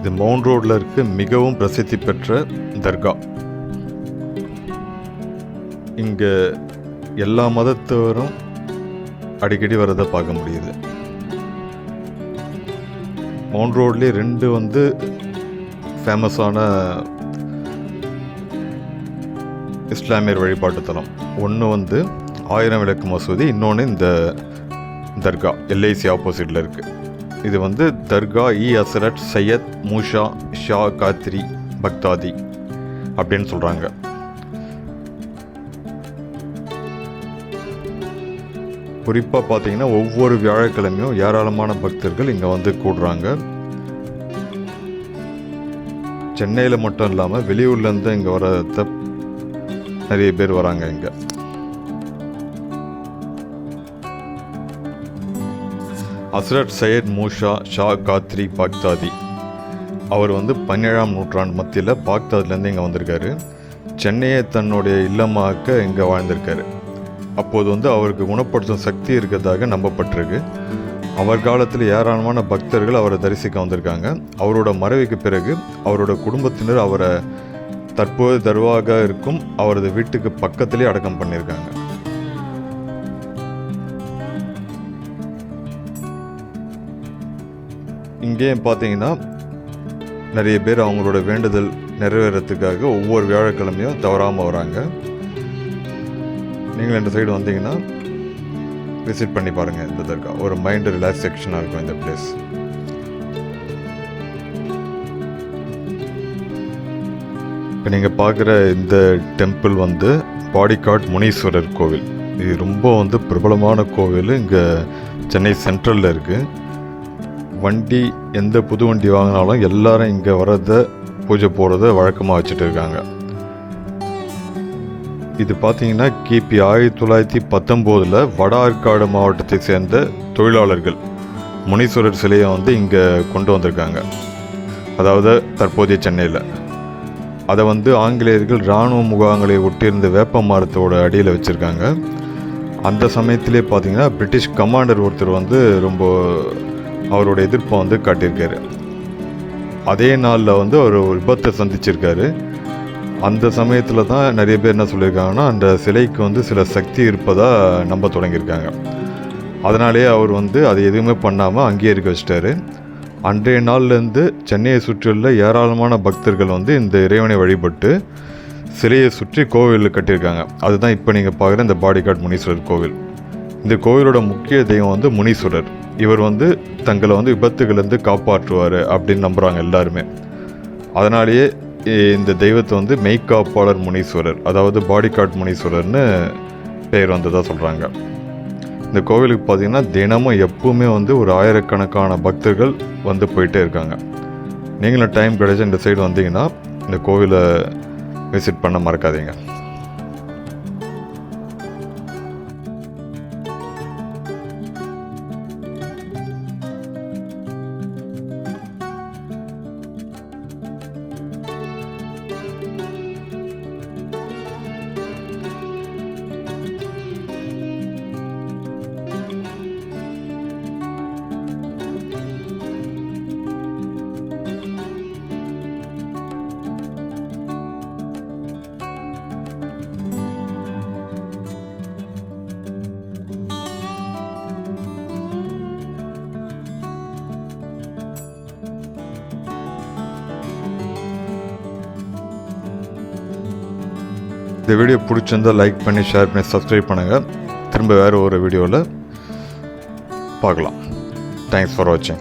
இது மவுண்ட் ரோடில் இருக்க மிகவும் பிரசித்தி பெற்ற தர்கா. இங்கே எல்லா மதத்தவரும் அடிக்கடி வரதை பார்க்க முடியுது. மவுண்ட் ரோட்லேயே ரெண்டு வந்து ஃபேமஸான இஸ்லாமியர் வழிபாட்டு தலம். ஒன்று வந்து ஆயிரம் விளக்கு மசூதி இன்னொன்று இந்த தர்கா எல்ஐசி ஆப்போசிட்டில் இருக்குது இது வந்து தர்கா இ அசரட் சையத் மூஷா ஷா காத்ரி பக்தாதி அப்படின்னு சொல்கிறாங்க குறிப்பாக பார்த்தீங்கன்னா ஒவ்வொரு வியாழக்கிழமையும் ஏராளமான பக்தர்கள் இங்கே வந்து கூடுறாங்க. சென்னையில் மட்டும் இல்லாமல் வெளியூர்லேருந்து இங்கே வரத நிறைய பேர் வராங்க இங்கே. அஸ்ரத் சையத் மூஷா ஷா காத்ரி பாக்தாதி. அவர் வந்து பன்னேழாம் நூற்றாண்டு மத்தியில் பாக்தாத்லேருந்து இங்கே வந்திருக்காரு. சென்னையை தன்னுடைய இல்லமாக்க இங்கே வாழ்ந்திருக்காரு. அப்போது வந்து அவருக்கு குணப்படுத்தும் சக்தி இருக்கிறதாக நம்பப்பட்டிருக்கு. அவர் காலத்தில் ஏராளமான பக்தர்கள் அவரை தரிசிக்க வந்திருக்காங்க. அவரோட மறைவுக்கு பிறகு அவரோட குடும்பத்தினர் அவரை தற்போது தருவாக இருக்கும் அவரது வீட்டுக்கு பக்கத்திலே அடக்கம் பண்ணியிருக்காங்க. இங்கேயும் பார்த்தீங்கன்னா நிறைய பேர் அவங்களோட வேண்டுதல் நிறைவேறத்துக்காக ஒவ்வொரு வியாழக்கிழமையும் தவறாமல் வராங்க. நீங்கள் இந்த சைடு வந்தீங்கன்னா விசிட் பண்ணி பாருங்கள் இந்த தர்கா. ஒரு மைண்டு ரிலாக்ஸேஷனாக இருக்கும் இந்த பிளேஸ் இப்போ நீங்கள் பார்க்குற இந்த டெம்பிள் வந்து பாடிகாட் முனீஸ்வரர் கோவில். இது ரொம்ப வந்து பிரபலமான கோவில். இங்கே சென்னை சென்ட்ரலில் இருக்குது வண்டி எந்த புது வண்டி வாங்கினாலும் எல்லாரும் இங்கே வர்றத பூஜை போகிறத வழக்கமாக வச்சுட்டு இருக்காங்க. இது பார்த்தீங்கன்னா கிபி ஆயிரத்தி தொள்ளாயிரத்தி பத்தொம்போதில் வட ஆற்காடு மாவட்டத்தை சேர்ந்த தொழிலாளர்கள் முனீஸ்வரர் சிலையை வந்து இங்கே கொண்டு வந்திருக்காங்க. அதாவது தற்போதைய சென்னையில். அதை வந்து ஆங்கிலேயர்கள் இராணுவ முகாம்களை ஒட்டியிருந்த வேப்ப மரத்தோட அடியில் வச்சுருக்காங்க. அந்த சமயத்திலே பார்த்தீங்கன்னா பிரிட்டிஷ் கமாண்டர் ஒருத்தர் வந்து ரொம்ப அவரோட எதிர்ப்பை வந்து காட்டியிருக்காரு. அதே நாளில் வந்து அவர் ஒரு விபத்தை சந்திச்சிருக்காரு. அந்த சமயத்தில் தான் நிறைய பேர் என்ன சொல்லியிருக்காங்கன்னா அந்த சிலைக்கு வந்து சில சக்தி இருப்பதாக நம்ப தொடங்கியிருக்காங்க. அதனாலேயே அவர் வந்து அதை எதுவுமே பண்ணாமல் அங்கேயே இருக்க வச்சிட்டாரு. அன்றைய நாள்லேருந்து சென்னையை சுற்றியுள்ள ஏராளமான பக்தர்கள் வந்து இந்த இறைவனை வழிபட்டு சிலையை சுற்றி கோவில் கட்டியிருக்காங்க. அதுதான் இப்போ நீங்கள் பார்க்குற இந்த பாடிகார்ட் முனீஸ்வரர் கோவில். இந்த கோவிலோட முக்கிய தெய்வம் வந்து முனீஸ்வரர். இவர் வந்து தங்களை வந்து விபத்துகள்லேருந்து காப்பாற்றுவார் அப்படின்னு நம்புகிறாங்க எல்லாருமே. அதனாலேயே இந்த தெய்வத்தை வந்து மெய்க்காப்பாளர் முனீஸ்வரர் அதாவது பாடிகார்ட் முனீஸ்வரர்னு பெயர் வந்ததாக சொல்கிறாங்க இந்த கோவிலுக்கு பார்த்தீங்கன்னா தினமும் எப்பவுமே வந்து ஒரு ஆயிரக்கணக்கான பக்தர்கள் வந்து போயிட்டே இருக்காங்க. நீங்களும் டைம் கிடைச்சா இந்த சைடு வந்தீங்கன்னா இந்த கோவிலை விசிட் பண்ண மறக்காதீங்க. இந்த வீடியோ பிடிச்சிருந்தா லைக் பண்ணி ஷேர் பண்ணி சப்ஸ்கிரைப் பண்ணுங்கள் திரும்ப வேறு ஒரு வீடியோவில் பார்க்கலாம். தேங்க்ஸ் ஃபார் வாட்சிங்